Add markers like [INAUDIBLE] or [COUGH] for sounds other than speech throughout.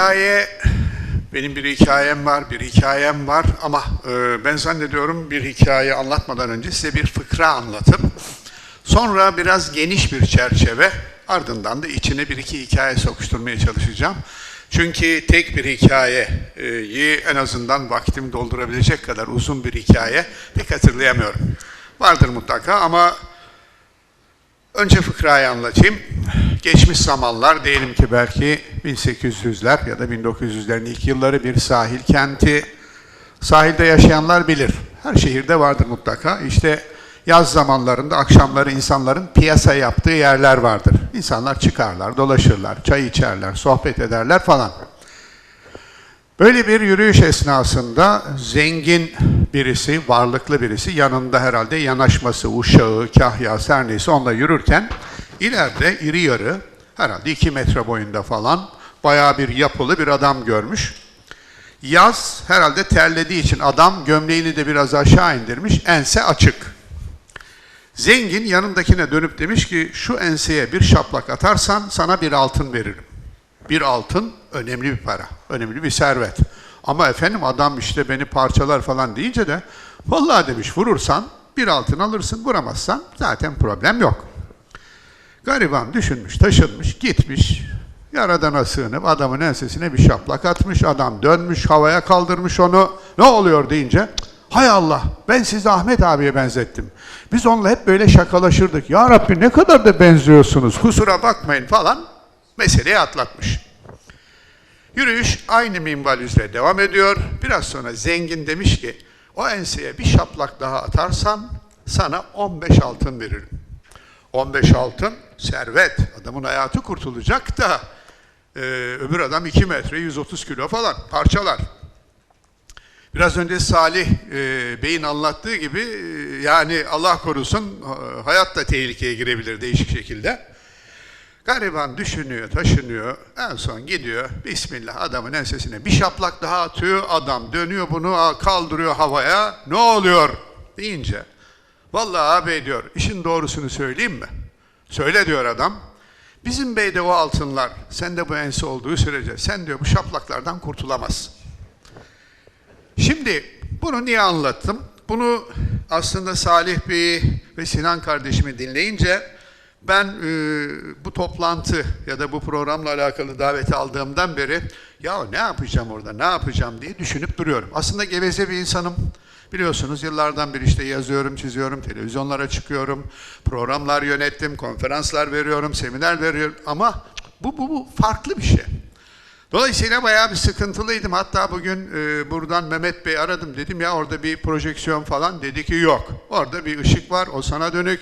hikaye, benim bir hikayem var, bir hikayem var ama e, ben zannediyorum bir hikaye anlatmadan önce size bir fıkra anlatıp sonra biraz geniş bir çerçeve ardından da içine bir iki hikaye sokuşturmaya çalışacağım. Çünkü tek bir hikayeyi en azından vaktimi doldurabilecek kadar uzun bir hikaye pek hatırlayamıyorum. Vardır mutlaka ama Önce fıkrayı anlatayım. Geçmiş zamanlar diyelim ki belki 1800'ler ya da 1900'lerin ilk yılları bir sahil kenti. Sahilde yaşayanlar bilir. Her şehirde vardır mutlaka. İşte yaz zamanlarında akşamları insanların piyasa yaptığı yerler vardır. İnsanlar çıkarlar, dolaşırlar, çay içerler, sohbet ederler falan. Böyle bir yürüyüş esnasında zengin birisi, varlıklı birisi yanında herhalde yanaşması, uşağı, kahyası her neyse onunla yürürken ileride iri yarı herhalde iki metre boyunda falan bayağı bir yapılı bir adam görmüş. Yaz herhalde terlediği için adam gömleğini de biraz aşağı indirmiş, ense açık. Zengin yanındakine dönüp demiş ki şu enseye bir şaplak atarsan sana bir altın veririm. Bir altın önemli bir para, önemli bir servet. Ama efendim adam işte beni parçalar falan deyince de vallahi demiş vurursan bir altın alırsın, vuramazsan zaten problem yok. Gariban düşünmüş, taşınmış, gitmiş. Yaradana sığınıp adamın ensesine bir şaplak atmış. Adam dönmüş, havaya kaldırmış onu. Ne oluyor deyince Hay Allah ben sizi Ahmet abiye benzettim. Biz onunla hep böyle şakalaşırdık. Ya Rabbi ne kadar da benziyorsunuz kusura bakmayın falan meseleyi atlatmış. Yürüyüş aynı minval üzere devam ediyor. Biraz sonra zengin demiş ki o enseye bir şaplak daha atarsan sana 15 altın veririm. 15 altın servet. Adamın hayatı kurtulacak da e, öbür adam 2 metre 130 kilo falan parçalar. Biraz önce Salih e, Bey'in anlattığı gibi e, yani Allah korusun e, hayat da tehlikeye girebilir değişik şekilde. Gariban düşünüyor, taşınıyor. En son gidiyor. Bismillah adamın ensesine bir şaplak daha atıyor. Adam dönüyor bunu kaldırıyor havaya. Ne oluyor? Deyince. Vallahi abi diyor işin doğrusunu söyleyeyim mi? Söyle diyor adam. Bizim beyde o altınlar sende bu ense olduğu sürece sen diyor bu şaplaklardan kurtulamazsın. Şimdi bunu niye anlattım? Bunu aslında Salih Bey'i ve Sinan kardeşimi dinleyince ben e, bu toplantı ya da bu programla alakalı daveti aldığımdan beri ya ne yapacağım orada, ne yapacağım diye düşünüp duruyorum. Aslında geveze bir insanım. Biliyorsunuz yıllardan beri işte yazıyorum, çiziyorum, televizyonlara çıkıyorum, programlar yönettim, konferanslar veriyorum, seminer veriyorum ama bu, bu, bu farklı bir şey. Dolayısıyla bayağı bir sıkıntılıydım. Hatta bugün e, buradan Mehmet Bey aradım. Dedim ya orada bir projeksiyon falan. Dedi ki yok. Orada bir ışık var. O sana dönük.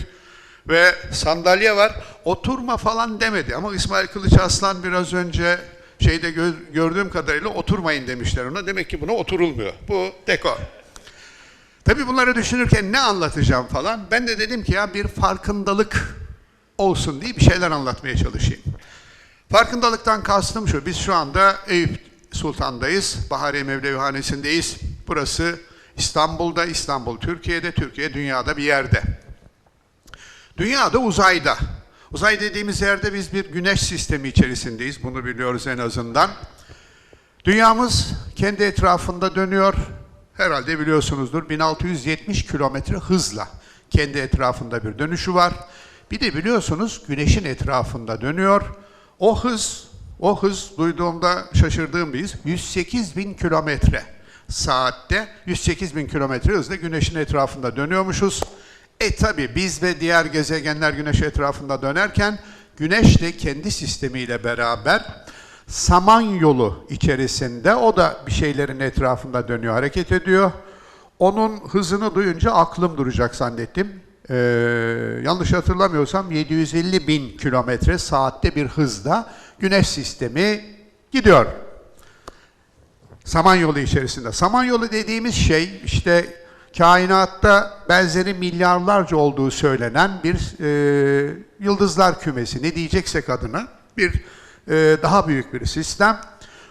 Ve sandalye var. Oturma falan demedi. Ama İsmail Kılıç Aslan biraz önce şeyde gö gördüğüm kadarıyla oturmayın demişler ona. Demek ki buna oturulmuyor. Bu dekor. Tabii bunları düşünürken ne anlatacağım falan. Ben de dedim ki ya bir farkındalık olsun diye bir şeyler anlatmaya çalışayım. Farkındalıktan kastım şu, biz şu anda Eyüp Sultan'dayız, Bahariye Mevlevihanesi'ndeyiz. Burası İstanbul'da, İstanbul Türkiye'de, Türkiye dünyada bir yerde. Dünyada uzayda. Uzay dediğimiz yerde biz bir güneş sistemi içerisindeyiz, bunu biliyoruz en azından. Dünyamız kendi etrafında dönüyor, herhalde biliyorsunuzdur 1670 kilometre hızla kendi etrafında bir dönüşü var. Bir de biliyorsunuz güneşin etrafında dönüyor. O hız, o hız duyduğumda şaşırdığım bir hız 108 bin kilometre saatte 108 bin kilometre hızla güneşin etrafında dönüyormuşuz. E tabi biz ve diğer gezegenler güneş etrafında dönerken güneş de kendi sistemiyle beraber Samanyolu içerisinde o da bir şeylerin etrafında dönüyor, hareket ediyor. Onun hızını duyunca aklım duracak zannettim e, yanlış hatırlamıyorsam 750 bin kilometre saatte bir hızda güneş sistemi gidiyor. Samanyolu içerisinde. Samanyolu dediğimiz şey işte kainatta benzeri milyarlarca olduğu söylenen bir e, yıldızlar kümesi ne diyeceksek adına bir e, daha büyük bir sistem.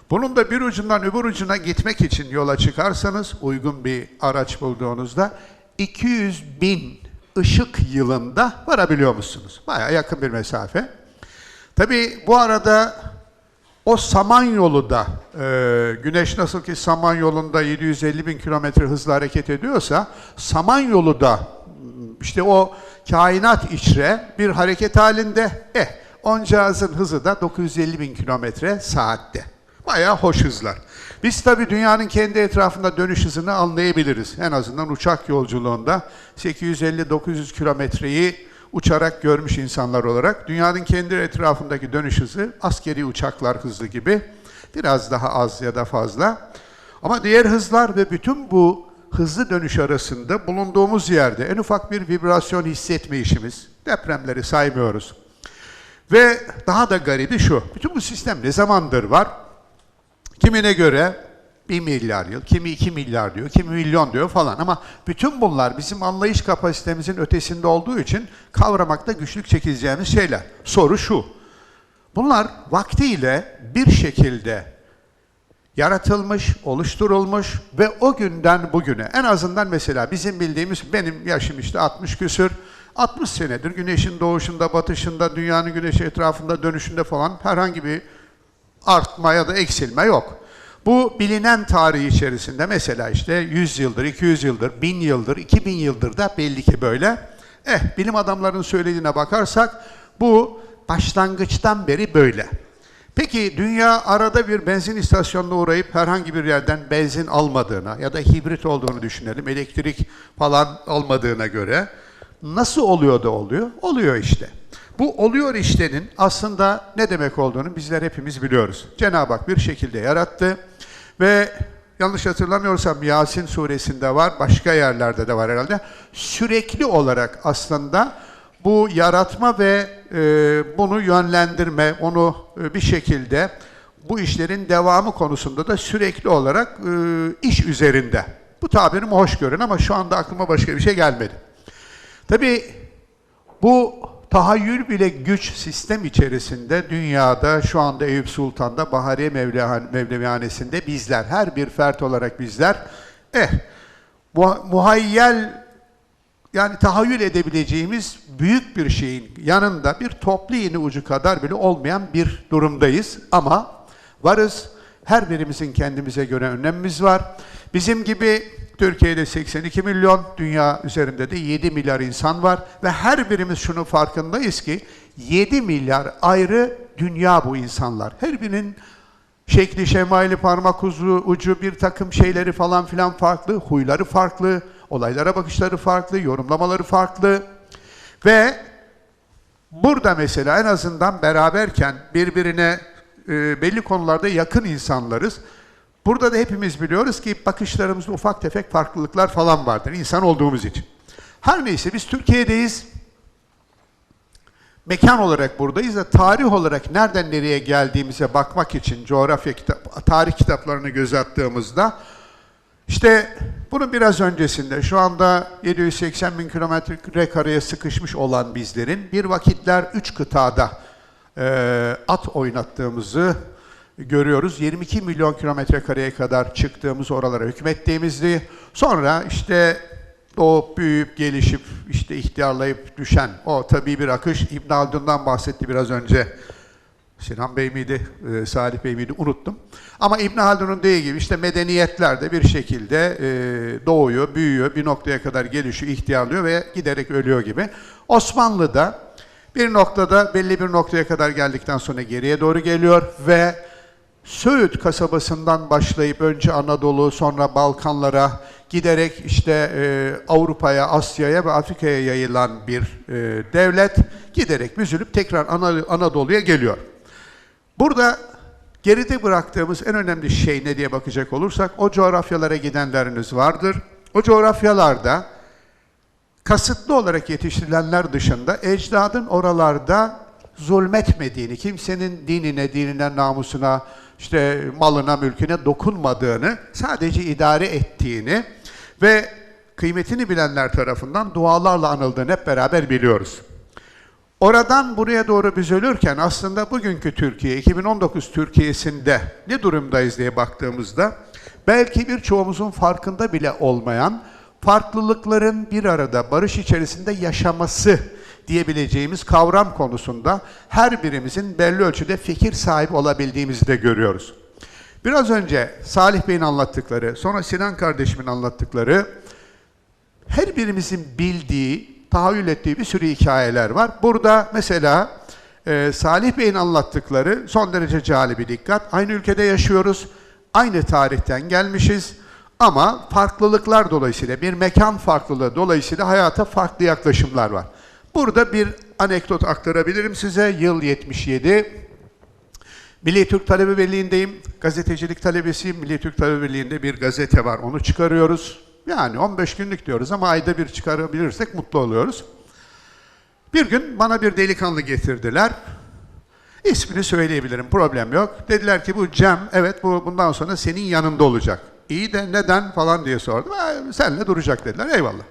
Bunun da bir ucundan öbür ucuna gitmek için yola çıkarsanız uygun bir araç bulduğunuzda 200 bin ışık yılında varabiliyor musunuz? Baya yakın bir mesafe. Tabii bu arada O Samanyolu da e, Güneş nasıl ki Samanyolu'nda 750 bin kilometre hızla hareket ediyorsa Samanyolu da işte o kainat içre bir hareket halinde. Eh, oncağızın hızı da 950 bin kilometre saatte. Bayağı hoş hızlar. Biz tabii dünyanın kendi etrafında dönüş hızını anlayabiliriz. En azından uçak yolculuğunda 850-900 kilometreyi uçarak görmüş insanlar olarak dünyanın kendi etrafındaki dönüş hızı askeri uçaklar hızı gibi biraz daha az ya da fazla. Ama diğer hızlar ve bütün bu hızlı dönüş arasında bulunduğumuz yerde en ufak bir vibrasyon hissetme işimiz, depremleri saymıyoruz. Ve daha da garibi şu, bütün bu sistem ne zamandır var? Kimine göre 1 milyar yıl, kimi 2 milyar diyor, kimi milyon diyor falan. Ama bütün bunlar bizim anlayış kapasitemizin ötesinde olduğu için kavramakta güçlük çekileceğimiz şeyler. Soru şu, bunlar vaktiyle bir şekilde yaratılmış, oluşturulmuş ve o günden bugüne en azından mesela bizim bildiğimiz benim yaşım işte 60 küsür 60 senedir güneşin doğuşunda, batışında, dünyanın güneş etrafında dönüşünde falan herhangi bir artma ya da eksilme yok. Bu bilinen tarihi içerisinde mesela işte 100 yıldır, 200 yıldır, 1000 yıldır, 2000 yıldır da belli ki böyle. Eh bilim adamlarının söylediğine bakarsak bu başlangıçtan beri böyle. Peki dünya arada bir benzin istasyonuna uğrayıp herhangi bir yerden benzin almadığına ya da hibrit olduğunu düşünelim, elektrik falan almadığına göre nasıl oluyor da oluyor? Oluyor işte. Bu oluyor iştenin aslında ne demek olduğunu bizler hepimiz biliyoruz. Cenab-ı Hak bir şekilde yarattı ve yanlış hatırlamıyorsam Yasin suresinde var, başka yerlerde de var herhalde. Sürekli olarak aslında bu yaratma ve e, bunu yönlendirme, onu e, bir şekilde bu işlerin devamı konusunda da sürekli olarak e, iş üzerinde. Bu tabirimi hoş görün ama şu anda aklıma başka bir şey gelmedi. Tabii bu tahayyül bile güç sistem içerisinde dünyada şu anda Eyüp Sultan'da Bahariye Mevlevihanesi'nde bizler her bir fert olarak bizler eh mu- muhayyel yani tahayyül edebileceğimiz büyük bir şeyin yanında bir toplu iğne ucu kadar bile olmayan bir durumdayız ama varız. Her birimizin kendimize göre önemimiz var. Bizim gibi Türkiye'de 82 milyon, dünya üzerinde de 7 milyar insan var ve her birimiz şunun farkındayız ki 7 milyar ayrı dünya bu insanlar. Her birinin şekli, şemali, parmak ucu, ucu bir takım şeyleri falan filan farklı, huyları farklı, olaylara bakışları farklı, yorumlamaları farklı. Ve burada mesela en azından beraberken birbirine e, belli konularda yakın insanlarız. Burada da hepimiz biliyoruz ki bakışlarımızda ufak tefek farklılıklar falan vardır insan olduğumuz için. Her neyse biz Türkiye'deyiz mekan olarak buradayız da tarih olarak nereden nereye geldiğimize bakmak için coğrafya kitap, tarih kitaplarını göz attığımızda işte bunun biraz öncesinde şu anda 780 bin kilometre kareye sıkışmış olan bizlerin bir vakitler üç kıtada at oynattığımızı görüyoruz. 22 milyon kilometre kareye kadar çıktığımız oralara hükmettiğimizi sonra işte doğup büyüyüp gelişip işte ihtiyarlayıp düşen o tabii bir akış İbn Haldun'dan bahsetti biraz önce. Sinan Bey miydi, e, Salih Bey miydi unuttum. Ama İbn Haldun'un dediği gibi işte medeniyetler de bir şekilde e, doğuyor, büyüyor, bir noktaya kadar gelişiyor, ihtiyarlıyor ve giderek ölüyor gibi. Osmanlı'da bir noktada belli bir noktaya kadar geldikten sonra geriye doğru geliyor ve Söğüt kasabasından başlayıp önce Anadolu sonra Balkanlara giderek işte e, Avrupa'ya, Asya'ya ve Afrika'ya yayılan bir e, devlet giderek büzülüp tekrar Ana- Anadolu'ya geliyor. Burada geride bıraktığımız en önemli şey ne diye bakacak olursak o coğrafyalara gidenleriniz vardır. O coğrafyalarda kasıtlı olarak yetiştirilenler dışında ecdadın oralarda zulmetmediğini, kimsenin dinine, dinine, namusuna, işte malına, mülküne dokunmadığını, sadece idare ettiğini ve kıymetini bilenler tarafından dualarla anıldığını hep beraber biliyoruz. Oradan buraya doğru biz ölürken aslında bugünkü Türkiye, 2019 Türkiye'sinde ne durumdayız diye baktığımızda belki birçoğumuzun farkında bile olmayan farklılıkların bir arada barış içerisinde yaşaması diyebileceğimiz kavram konusunda her birimizin belli ölçüde fikir sahibi olabildiğimizi de görüyoruz. Biraz önce Salih Bey'in anlattıkları, sonra Sinan kardeşimin anlattıkları her birimizin bildiği, tahayyül ettiği bir sürü hikayeler var. Burada mesela e, Salih Bey'in anlattıkları son derece cali bir dikkat. Aynı ülkede yaşıyoruz, aynı tarihten gelmişiz ama farklılıklar dolayısıyla, bir mekan farklılığı dolayısıyla hayata farklı yaklaşımlar var. Burada bir anekdot aktarabilirim size. Yıl 77. Milli Türk Talebe Birliği'ndeyim. Gazetecilik talebesiyim. Milli Türk Talebe Birliği'nde bir gazete var. Onu çıkarıyoruz. Yani 15 günlük diyoruz ama ayda bir çıkarabilirsek mutlu oluyoruz. Bir gün bana bir delikanlı getirdiler. İsmini söyleyebilirim, problem yok. Dediler ki bu Cem, evet bu bundan sonra senin yanında olacak. İyi de neden falan diye sordum. "Ha, Seninle duracak dediler, eyvallah.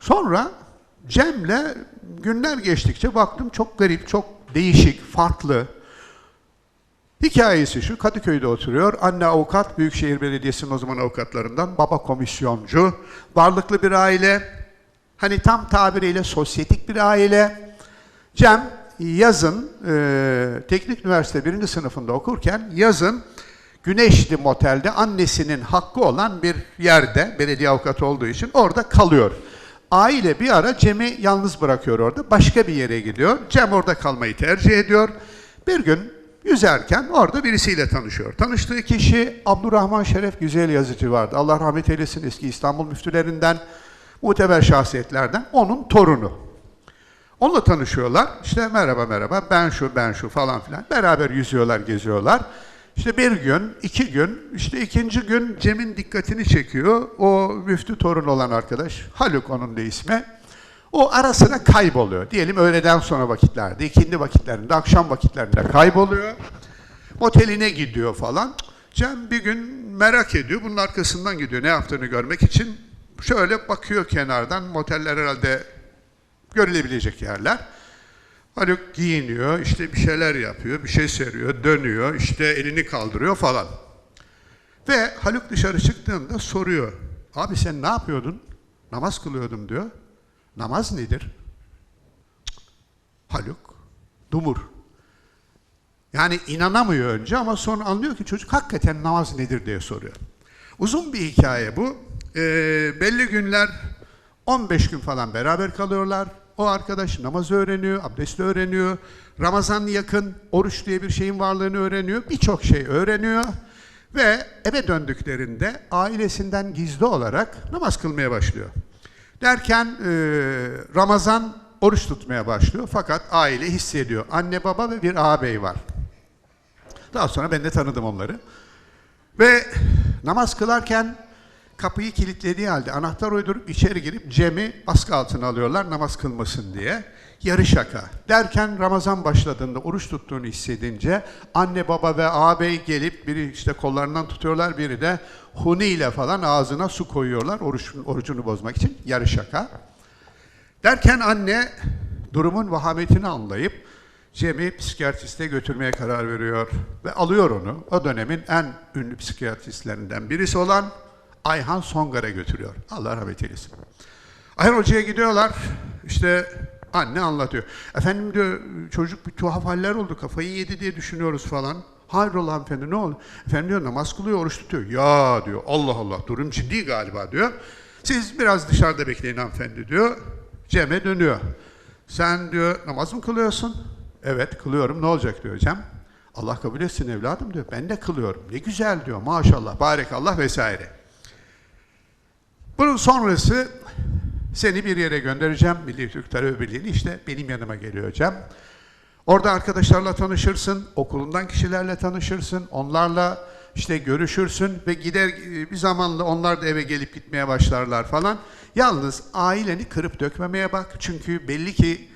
Sonra Cem'le günler geçtikçe baktım çok garip, çok değişik, farklı. Hikayesi şu, Kadıköy'de oturuyor. Anne avukat, Büyükşehir Belediyesi'nin o zaman avukatlarından. Baba komisyoncu. Varlıklı bir aile. Hani tam tabiriyle sosyetik bir aile. Cem yazın e, Teknik Üniversite birinci sınıfında okurken yazın Güneşli Motel'de annesinin hakkı olan bir yerde belediye avukatı olduğu için orada kalıyor. Aile bir ara Cem'i yalnız bırakıyor orada. Başka bir yere gidiyor. Cem orada kalmayı tercih ediyor. Bir gün yüzerken orada birisiyle tanışıyor. Tanıştığı kişi Abdurrahman Şeref Güzel yazıcı vardı. Allah rahmet eylesin eski İstanbul müftülerinden, muteber şahsiyetlerden. Onun torunu. Onunla tanışıyorlar. İşte merhaba merhaba ben şu ben şu falan filan. Beraber yüzüyorlar, geziyorlar. İşte bir gün, iki gün, işte ikinci gün Cem'in dikkatini çekiyor. O müftü torun olan arkadaş, Haluk onun da ismi. O ara sıra kayboluyor. Diyelim öğleden sonra vakitlerde, ikindi vakitlerinde, akşam vakitlerinde kayboluyor. Moteline gidiyor falan. Cem bir gün merak ediyor. Bunun arkasından gidiyor ne yaptığını görmek için. Şöyle bakıyor kenardan. Moteller herhalde görülebilecek yerler. Haluk giyiniyor, işte bir şeyler yapıyor, bir şey seriyor, dönüyor, işte elini kaldırıyor falan. Ve Haluk dışarı çıktığında soruyor. Abi sen ne yapıyordun? Namaz kılıyordum diyor. Namaz nedir? Haluk, dumur. Yani inanamıyor önce ama sonra anlıyor ki çocuk hakikaten namaz nedir diye soruyor. Uzun bir hikaye bu. Ee, belli günler 15 gün falan beraber kalıyorlar. O arkadaş namaz öğreniyor, abdest öğreniyor. Ramazan yakın oruç diye bir şeyin varlığını öğreniyor. Birçok şey öğreniyor. Ve eve döndüklerinde ailesinden gizli olarak namaz kılmaya başlıyor. Derken e, Ramazan oruç tutmaya başlıyor. Fakat aile hissediyor. Anne baba ve bir ağabey var. Daha sonra ben de tanıdım onları. Ve namaz kılarken kapıyı kilitlediği halde anahtar uydurup içeri girip Cem'i baskı altına alıyorlar namaz kılmasın diye. Yarı şaka. Derken Ramazan başladığında oruç tuttuğunu hissedince anne baba ve ağabey gelip biri işte kollarından tutuyorlar biri de huni ile falan ağzına su koyuyorlar oruç, orucunu bozmak için. Yarı şaka. Derken anne durumun vahametini anlayıp Cem'i psikiyatriste götürmeye karar veriyor ve alıyor onu. O dönemin en ünlü psikiyatristlerinden birisi olan Ayhan Songar'a götürüyor. Allah rahmet eylesin. Ayhan Hoca'ya gidiyorlar. İşte anne anlatıyor. Efendim diyor çocuk bir tuhaf haller oldu kafayı yedi diye düşünüyoruz falan. Hayrola hanımefendi ne oldu? Efendim diyor namaz kılıyor, oruç tutuyor. Ya diyor Allah Allah durum ciddi galiba diyor. Siz biraz dışarıda bekleyin hanımefendi diyor. Cem'e dönüyor. Sen diyor namaz mı kılıyorsun? Evet kılıyorum ne olacak diyor Cem. Allah kabul etsin evladım diyor. Ben de kılıyorum. Ne güzel diyor maşallah barekallah vesaire. Bunun sonrası seni bir yere göndereceğim. Milli Türk Talebe Birliği'ni işte benim yanıma geliyor Cem. Orada arkadaşlarla tanışırsın, okulundan kişilerle tanışırsın, onlarla işte görüşürsün ve gider bir zamanla onlar da eve gelip gitmeye başlarlar falan. Yalnız aileni kırıp dökmemeye bak. Çünkü belli ki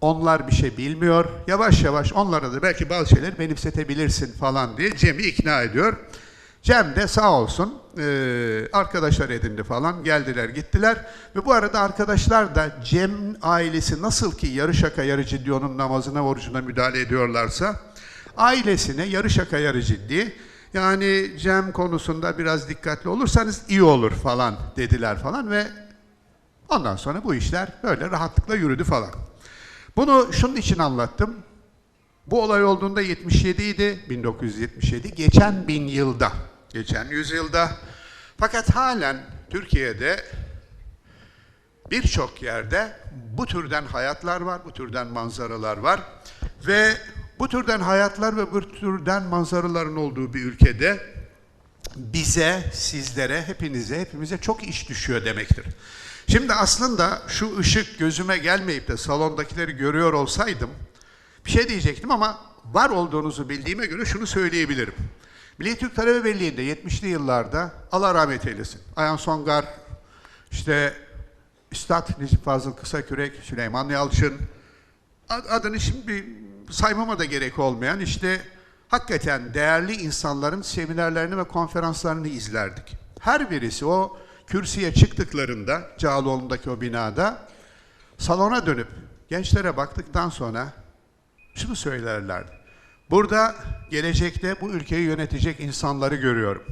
onlar bir şey bilmiyor. Yavaş yavaş onlara da belki bazı şeyleri benimsetebilirsin falan diye Cem'i ikna ediyor. Cem de sağ olsun e, arkadaşlar edindi falan geldiler gittiler ve bu arada arkadaşlar da Cem ailesi nasıl ki yarı şaka yarı ciddi onun namazına orucuna müdahale ediyorlarsa ailesine yarı şaka yarı ciddi yani Cem konusunda biraz dikkatli olursanız iyi olur falan dediler falan ve ondan sonra bu işler böyle rahatlıkla yürüdü falan. Bunu şunun için anlattım. Bu olay olduğunda 77 idi, 1977. Geçen bin yılda, geçen yüzyılda. Fakat halen Türkiye'de birçok yerde bu türden hayatlar var, bu türden manzaralar var. Ve bu türden hayatlar ve bu türden manzaraların olduğu bir ülkede bize, sizlere, hepinize, hepimize çok iş düşüyor demektir. Şimdi aslında şu ışık gözüme gelmeyip de salondakileri görüyor olsaydım bir şey diyecektim ama var olduğunuzu bildiğime göre şunu söyleyebilirim. Milli Türk Talebe Birliği'nde 70'li yıllarda Allah rahmet eylesin. Ayhan Songar, işte Üstad Necip Fazıl Kısakürek, Süleyman Yalçın, ad- adını şimdi saymama da gerek olmayan işte hakikaten değerli insanların seminerlerini ve konferanslarını izlerdik. Her birisi o kürsüye çıktıklarında Cağaloğlu'ndaki o binada salona dönüp gençlere baktıktan sonra şunu söylerlerdi. Burada gelecekte bu ülkeyi yönetecek insanları görüyorum.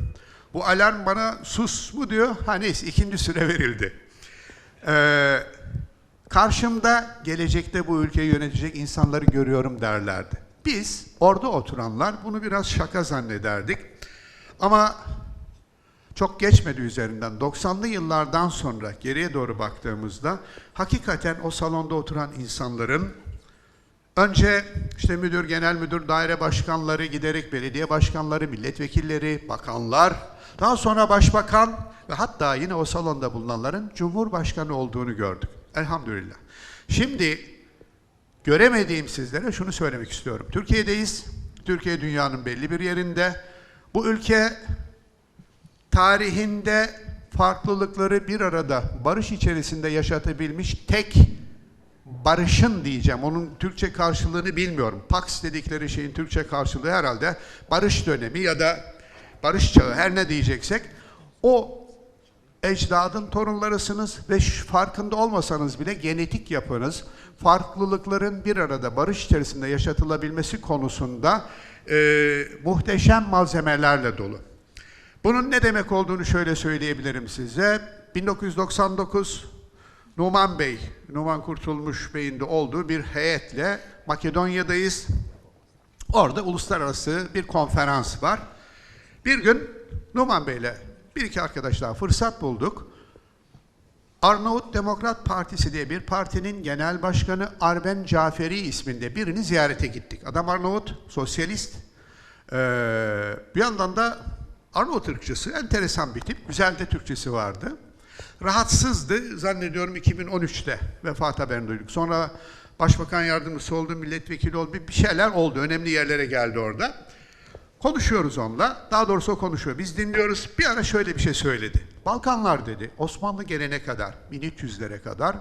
Bu alarm bana sus mu diyor. Ha neyse ikinci süre verildi. Ee, karşımda gelecekte bu ülkeyi yönetecek insanları görüyorum derlerdi. Biz orada oturanlar bunu biraz şaka zannederdik. Ama çok geçmedi üzerinden. 90'lı yıllardan sonra geriye doğru baktığımızda hakikaten o salonda oturan insanların Önce işte müdür, genel müdür, daire başkanları, giderek belediye başkanları, milletvekilleri, bakanlar, daha sonra başbakan ve hatta yine o salonda bulunanların cumhurbaşkanı olduğunu gördük. Elhamdülillah. Şimdi göremediğim sizlere şunu söylemek istiyorum. Türkiye'deyiz. Türkiye dünyanın belli bir yerinde. Bu ülke tarihinde farklılıkları bir arada barış içerisinde yaşatabilmiş tek barışın diyeceğim. Onun Türkçe karşılığını bilmiyorum. Pax dedikleri şeyin Türkçe karşılığı herhalde barış dönemi ya da barış çağı her ne diyeceksek o ecdadın torunlarısınız ve farkında olmasanız bile genetik yapınız farklılıkların bir arada barış içerisinde yaşatılabilmesi konusunda e, muhteşem malzemelerle dolu. Bunun ne demek olduğunu şöyle söyleyebilirim size. 1999 Numan Bey, Numan Kurtulmuş Bey'in de olduğu bir heyetle Makedonya'dayız. Orada uluslararası bir konferans var. Bir gün Numan Bey'le bir iki arkadaş daha fırsat bulduk. Arnavut Demokrat Partisi diye bir partinin genel başkanı Arben Caferi isminde birini ziyarete gittik. Adam Arnavut, sosyalist. Ee, bir yandan da Arnavut ırkçısı, enteresan bir tip. Güzel de Türkçesi vardı. Rahatsızdı, zannediyorum 2013'te vefat haberini duyduk. Sonra başbakan yardımcısı oldu, milletvekili oldu, bir şeyler oldu. Önemli yerlere geldi orada. Konuşuyoruz onunla. Daha doğrusu o konuşuyor. Biz dinliyoruz. Bir ara şöyle bir şey söyledi. Balkanlar dedi. Osmanlı gelene kadar, 1300'lere kadar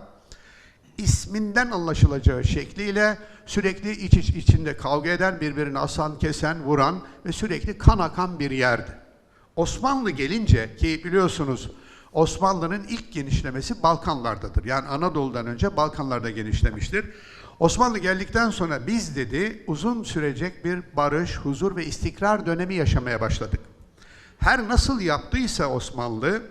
isminden anlaşılacağı şekliyle sürekli iç iç içinde kavga eden, birbirini asan, kesen, vuran ve sürekli kan akan bir yerdi. Osmanlı gelince ki biliyorsunuz Osmanlı'nın ilk genişlemesi Balkanlardadır. Yani Anadolu'dan önce Balkanlarda genişlemiştir. Osmanlı geldikten sonra biz dedi uzun sürecek bir barış, huzur ve istikrar dönemi yaşamaya başladık. Her nasıl yaptıysa Osmanlı,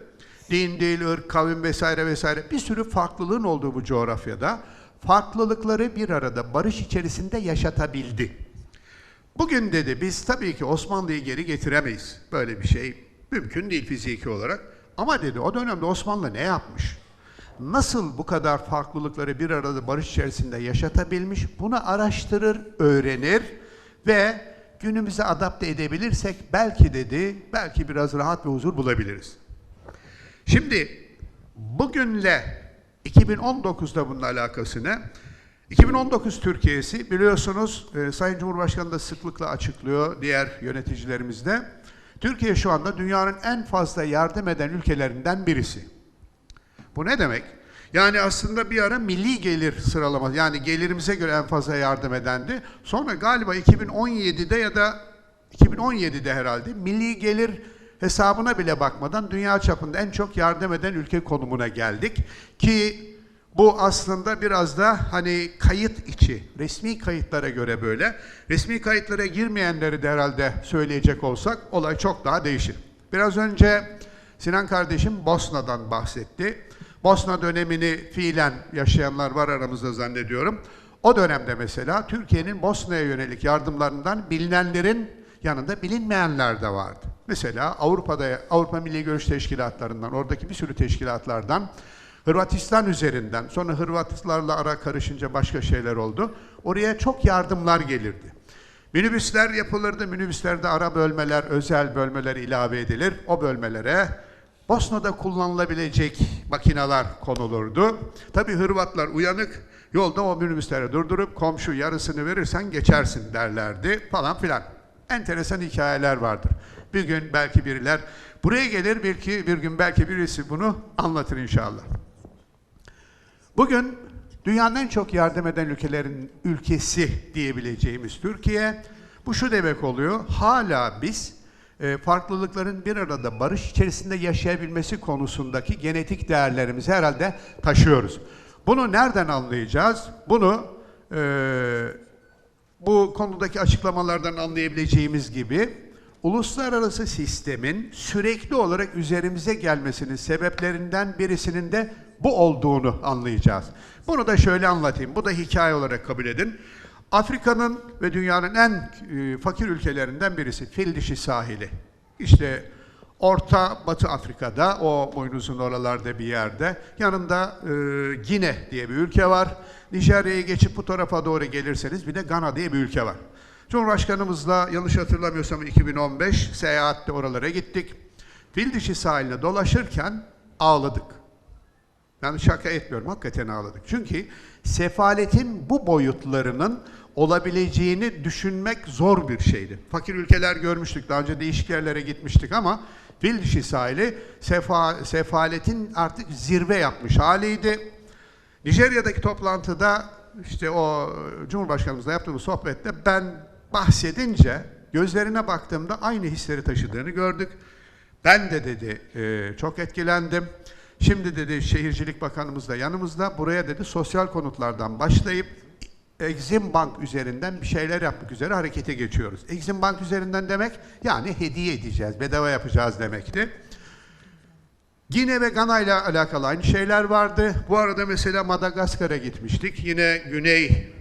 din, dil, ırk, kavim vesaire vesaire bir sürü farklılığın olduğu bu coğrafyada farklılıkları bir arada barış içerisinde yaşatabildi. Bugün dedi biz tabii ki Osmanlı'yı geri getiremeyiz. Böyle bir şey mümkün değil fiziki olarak. Ama dedi o dönemde Osmanlı ne yapmış? Nasıl bu kadar farklılıkları bir arada barış içerisinde yaşatabilmiş? Bunu araştırır, öğrenir ve günümüze adapte edebilirsek belki dedi, belki biraz rahat ve huzur bulabiliriz. Şimdi bugünle 2019'da bunun alakası ne? 2019 Türkiye'si biliyorsunuz e, Sayın Cumhurbaşkanı da sıklıkla açıklıyor diğer yöneticilerimiz de. Türkiye şu anda dünyanın en fazla yardım eden ülkelerinden birisi. Bu ne demek? Yani aslında bir ara milli gelir sıralaması yani gelirimize göre en fazla yardım edendi. Sonra galiba 2017'de ya da 2017'de herhalde milli gelir hesabına bile bakmadan dünya çapında en çok yardım eden ülke konumuna geldik. Ki bu aslında biraz da hani kayıt içi, resmi kayıtlara göre böyle. Resmi kayıtlara girmeyenleri de herhalde söyleyecek olsak olay çok daha değişir. Biraz önce Sinan kardeşim Bosna'dan bahsetti. Bosna dönemini fiilen yaşayanlar var aramızda zannediyorum. O dönemde mesela Türkiye'nin Bosna'ya yönelik yardımlarından bilinenlerin yanında bilinmeyenler de vardı. Mesela Avrupa'da Avrupa Milli Görüş Teşkilatlarından, oradaki bir sürü teşkilatlardan Hırvatistan üzerinden, sonra Hırvatlarla ara karışınca başka şeyler oldu. Oraya çok yardımlar gelirdi. Minibüsler yapılırdı. Minibüslerde ara bölmeler, özel bölmeler ilave edilir. O bölmelere Bosna'da kullanılabilecek makineler konulurdu. Tabii Hırvatlar uyanık. Yolda o minibüsleri durdurup komşu yarısını verirsen geçersin derlerdi falan filan. Enteresan hikayeler vardır. Bir gün belki biriler buraya gelir belki bir gün belki birisi bunu anlatır inşallah. Bugün dünyanın en çok yardım eden ülkelerin ülkesi diyebileceğimiz Türkiye. Bu şu demek oluyor. Hala biz e, farklılıkların bir arada barış içerisinde yaşayabilmesi konusundaki genetik değerlerimizi herhalde taşıyoruz. Bunu nereden anlayacağız? Bunu e, bu konudaki açıklamalardan anlayabileceğimiz gibi uluslararası sistemin sürekli olarak üzerimize gelmesinin sebeplerinden birisinin de bu olduğunu anlayacağız. Bunu da şöyle anlatayım. Bu da hikaye olarak kabul edin. Afrika'nın ve dünyanın en e, fakir ülkelerinden birisi Fil sahili. İşte Orta Batı Afrika'da, o boynuzun oralarda bir yerde. Yanında e, Gine diye bir ülke var. Nijerya'yı geçip bu tarafa doğru gelirseniz bir de Gana diye bir ülke var. Cumhurbaşkanımızla yanlış hatırlamıyorsam 2015 seyahatte oralara gittik. Fil dişi dolaşırken ağladık. Yani şaka etmiyorum, hakikaten ağladık. Çünkü sefaletin bu boyutlarının olabileceğini düşünmek zor bir şeydi. Fakir ülkeler görmüştük, daha önce değişik yerlere gitmiştik ama Fil sahili sefa, sefaletin artık zirve yapmış haliydi. Nijerya'daki toplantıda işte o Cumhurbaşkanımızla yaptığımız sohbette ben bahsedince gözlerine baktığımda aynı hisleri taşıdığını gördük. Ben de dedi çok etkilendim. Şimdi dedi Şehircilik Bakanımız da yanımızda. Buraya dedi sosyal konutlardan başlayıp Exim Bank üzerinden bir şeyler yapmak üzere harekete geçiyoruz. Exim Bank üzerinden demek yani hediye edeceğiz, bedava yapacağız demekti. Gine ve Gana ile alakalı aynı şeyler vardı. Bu arada mesela Madagaskar'a gitmiştik. Yine Güney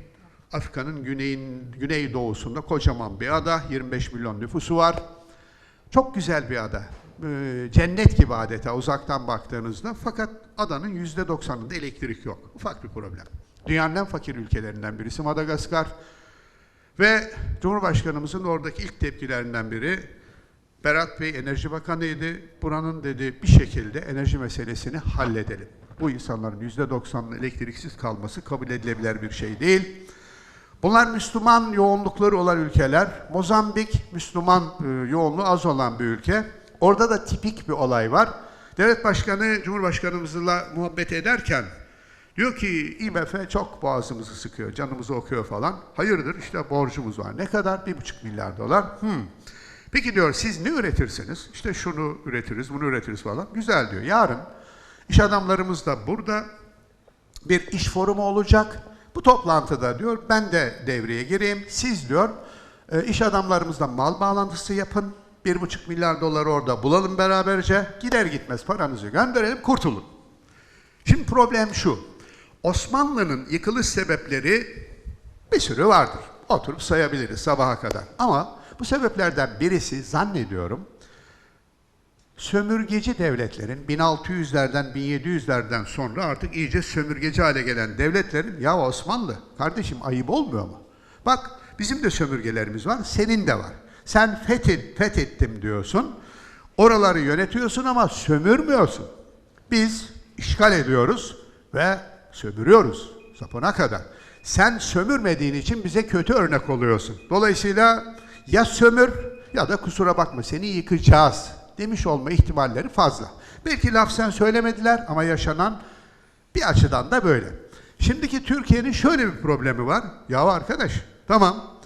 Afrika'nın güneyin güney doğusunda kocaman bir ada, 25 milyon nüfusu var. Çok güzel bir ada. Ee, cennet gibi adeta uzaktan baktığınızda. Fakat adanın yüzde doksanında elektrik yok. Ufak bir problem. Dünyanın en fakir ülkelerinden birisi Madagaskar. Ve Cumhurbaşkanımızın oradaki ilk tepkilerinden biri Berat Bey Enerji Bakanı'ydı. Buranın dedi bir şekilde enerji meselesini halledelim. Bu insanların yüzde doksanının elektriksiz kalması kabul edilebilir bir şey değil. Bunlar Müslüman yoğunlukları olan ülkeler. Mozambik Müslüman e, yoğunluğu az olan bir ülke. Orada da tipik bir olay var. Devlet Başkanı Cumhurbaşkanımızla muhabbet ederken diyor ki IMF çok boğazımızı sıkıyor, canımızı okuyor falan. Hayırdır işte borcumuz var. Ne kadar? Bir buçuk milyar dolar. Hmm. Peki diyor siz ne üretirsiniz? İşte şunu üretiriz, bunu üretiriz falan. Güzel diyor. Yarın iş adamlarımız da burada bir iş forumu olacak. Bu toplantıda diyor ben de devreye gireyim. Siz diyor e, iş adamlarımızla mal bağlantısı yapın. Bir buçuk milyar doları orada bulalım beraberce. Gider gitmez paranızı gönderelim kurtulun. Şimdi problem şu. Osmanlı'nın yıkılış sebepleri bir sürü vardır. Oturup sayabiliriz sabaha kadar. Ama bu sebeplerden birisi zannediyorum sömürgeci devletlerin 1600'lerden 1700'lerden sonra artık iyice sömürgeci hale gelen devletlerin ya Osmanlı kardeşim ayıp olmuyor mu? Bak bizim de sömürgelerimiz var, senin de var. Sen fethet, fethettim diyorsun. Oraları yönetiyorsun ama sömürmüyorsun. Biz işgal ediyoruz ve sömürüyoruz sapına kadar. Sen sömürmediğin için bize kötü örnek oluyorsun. Dolayısıyla ya sömür ya da kusura bakma seni yıkacağız demiş olma ihtimalleri fazla. Belki laf sen söylemediler ama yaşanan bir açıdan da böyle. Şimdiki Türkiye'nin şöyle bir problemi var. Ya arkadaş tamam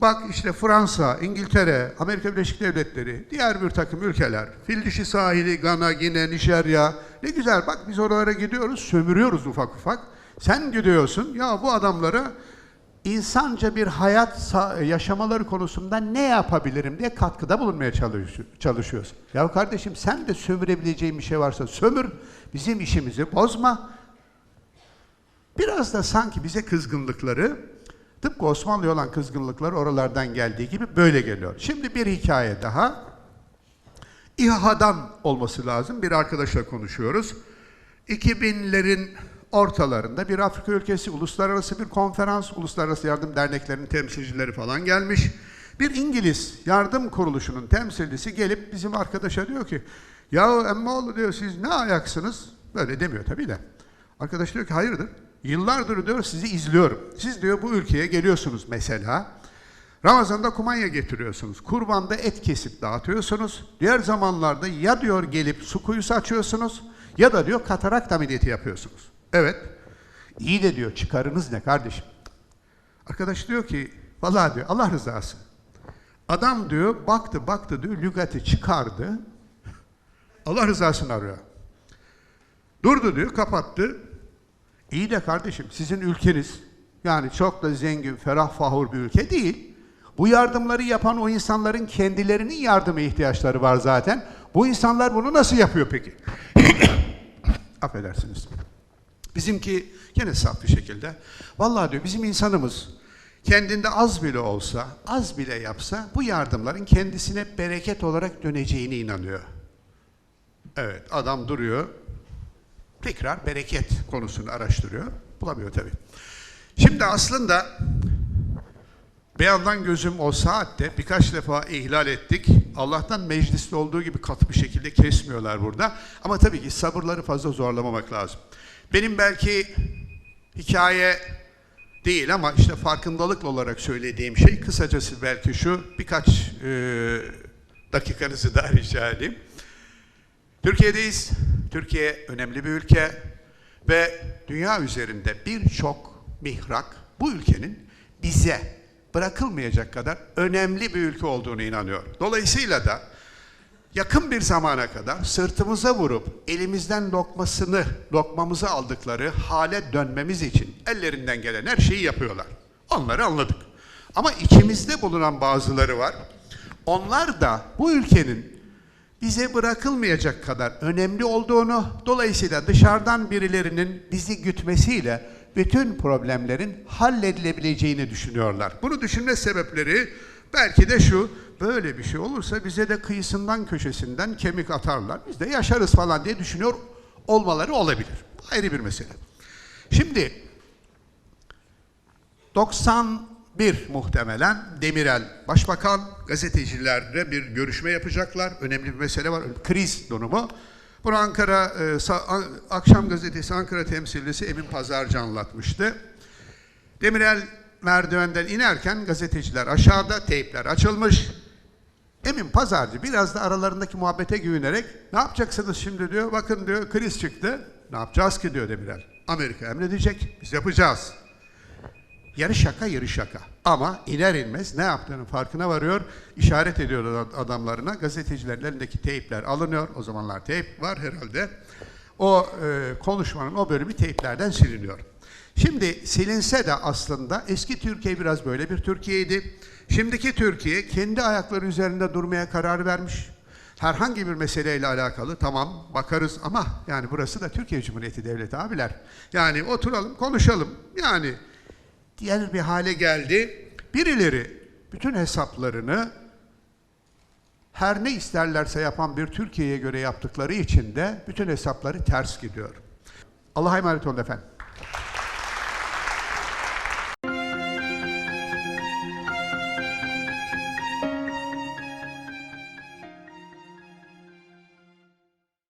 bak işte Fransa, İngiltere, Amerika Birleşik Devletleri, diğer bir takım ülkeler, fil dişi sahili, Gana, Gine, Nijerya ne güzel bak biz oralara gidiyoruz sömürüyoruz ufak ufak. Sen gidiyorsun ya bu adamlara insanca bir hayat yaşamaları konusunda ne yapabilirim diye katkıda bulunmaya çalış- çalışıyorsun. Ya kardeşim sen de sömürebileceğin bir şey varsa sömür, bizim işimizi bozma. Biraz da sanki bize kızgınlıkları tıpkı Osmanlı'ya olan kızgınlıkları oralardan geldiği gibi böyle geliyor. Şimdi bir hikaye daha. İHA'dan olması lazım. Bir arkadaşla konuşuyoruz. 2000'lerin ortalarında bir Afrika ülkesi uluslararası bir konferans, uluslararası yardım derneklerinin temsilcileri falan gelmiş. Bir İngiliz yardım kuruluşunun temsilcisi gelip bizim arkadaşa diyor ki ya emmoğlu diyor siz ne ayaksınız? Böyle demiyor tabii de. Arkadaş diyor ki hayırdır? Yıllardır diyor sizi izliyorum. Siz diyor bu ülkeye geliyorsunuz mesela. Ramazan'da kumanya getiriyorsunuz. Kurbanda et kesip dağıtıyorsunuz. Diğer zamanlarda ya diyor gelip su kuyusu açıyorsunuz ya da diyor katarak ameliyatı yapıyorsunuz. Evet. İyi de diyor çıkarınız ne kardeşim? Arkadaş diyor ki vallahi diyor Allah rızası. Adam diyor baktı baktı diyor lügatı çıkardı. [LAUGHS] Allah rızasını arıyor. Durdu diyor kapattı. İyi de kardeşim sizin ülkeniz yani çok da zengin, ferah fahur bir ülke değil. Bu yardımları yapan o insanların kendilerinin yardıma ihtiyaçları var zaten. Bu insanlar bunu nasıl yapıyor peki? [COUGHS] Affedersiniz. Bizimki gene saf bir şekilde. Vallahi diyor bizim insanımız kendinde az bile olsa, az bile yapsa bu yardımların kendisine bereket olarak döneceğine inanıyor. Evet adam duruyor. Tekrar bereket konusunu araştırıyor. Bulamıyor tabii. Şimdi aslında bir yandan gözüm o saatte birkaç defa ihlal ettik. Allah'tan mecliste olduğu gibi katı bir şekilde kesmiyorlar burada. Ama tabii ki sabırları fazla zorlamamak lazım. Benim belki hikaye değil ama işte farkındalıkla olarak söylediğim şey kısacası belki şu birkaç e, dakikanızı daha rica edeyim. Türkiye'deyiz. Türkiye önemli bir ülke ve dünya üzerinde birçok mihrak bu ülkenin bize bırakılmayacak kadar önemli bir ülke olduğunu inanıyor. Dolayısıyla da yakın bir zamana kadar sırtımıza vurup elimizden lokmasını, lokmamızı aldıkları hale dönmemiz için ellerinden gelen her şeyi yapıyorlar. Onları anladık. Ama içimizde bulunan bazıları var. Onlar da bu ülkenin bize bırakılmayacak kadar önemli olduğunu, dolayısıyla dışarıdan birilerinin bizi gütmesiyle bütün problemlerin halledilebileceğini düşünüyorlar. Bunu düşünme sebepleri belki de şu, böyle bir şey olursa bize de kıyısından köşesinden kemik atarlar, biz de yaşarız falan diye düşünüyor olmaları olabilir. Bu ayrı bir mesele. Şimdi 91 muhtemelen Demirel Başbakan gazetecilerle bir görüşme yapacaklar. Önemli bir mesele var. Kriz durumu. Bunu Ankara e, Akşam Gazetesi Ankara temsilcisi Emin Pazarcı anlatmıştı. Demirel merdivenden inerken gazeteciler aşağıda teypler açılmış. Emin Pazarcı biraz da aralarındaki muhabbete güvenerek ne yapacaksınız şimdi diyor. Bakın diyor kriz çıktı. Ne yapacağız ki diyor Demirel. Amerika emredecek. Biz yapacağız. Yarı şaka yarı şaka. Ama iner inmez ne yaptığının farkına varıyor. işaret ediyor ad- adamlarına. Gazetecilerin elindeki teypler alınıyor. O zamanlar teyp var herhalde. O e, konuşmanın o bölümü teyplerden siliniyor. Şimdi silinse de aslında eski Türkiye biraz böyle bir Türkiye'ydi. Şimdiki Türkiye kendi ayakları üzerinde durmaya karar vermiş. Herhangi bir meseleyle alakalı tamam bakarız ama yani burası da Türkiye Cumhuriyeti Devleti abiler. Yani oturalım konuşalım. Yani diğer bir hale geldi. Birileri bütün hesaplarını her ne isterlerse yapan bir Türkiye'ye göre yaptıkları için de bütün hesapları ters gidiyor. Allah'a emanet olun efendim.